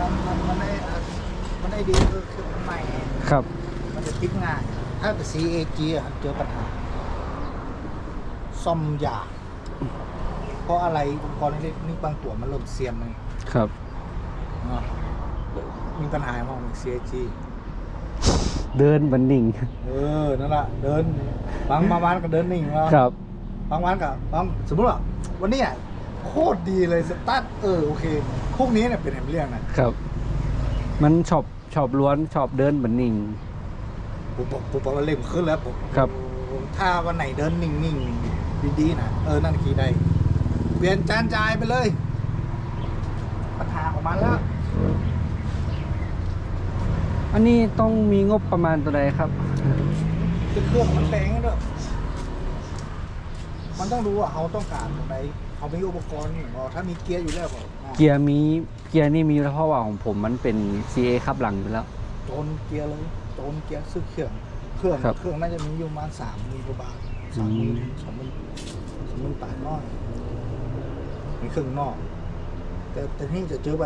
มันมันมันได้มันได้ดีคือคือมันใหม่ ครับ มันจะติดง่าย ถ้าเป็น CAG อะเจอปัญหา ซ่อมยากเพราะอะไรอุปกรณ์เล็กๆนี่บางตัวมันเริ่มเสียมเลยครับ เนาะมีปัญหามอง CAG เดินบันนิ่ง เออ นั่นแหละเดิน บางบางวันก็เดินนิ่งแล้วครับ บางวันก็บางสมมติว่าวันนี้อะโคตรดีเลยสตาร์ทเออ โอเค พวกนี้เนี่ยเป็นแหมเรื่องนะครับ มันชอบชอบล้วนชอบเดินบันนิ่ง ผมบอกผมบอกว่าเล่มขึ้นแล้วผมครับถ้าวันไหนเดินนิ่งๆดีๆนะเออนั่นขี่ได้เปลี่ยนจานจ่ายไปเลย ปัญหาของมันแล้วอันนี้ต้องมีงบประมาณตัวใดครับคือเครื่องมันแพงด้วยมันต้องดูว่าเขาต้องการอะไร เขามีอุปกรณ์อย่างเราถ้ามีเกียร์อยู่แล้วก็อะเกียร์มีเกียร์นี่มีแล้วเพราะว่าของผมมันเป็น CA ขับหลังอยู่แล้ว โจนเกียร์เลยโจนเกียร์ซื้อเครื่อง เครื่องครับเครื่องน่าจะมีอยู่ประมาณสามหมื่นกว่าบาทสามหมื่นสองหมื่นสองหมื่นแปดน้อยมีเครื่องนอก แต่แต่ที่จะเจอ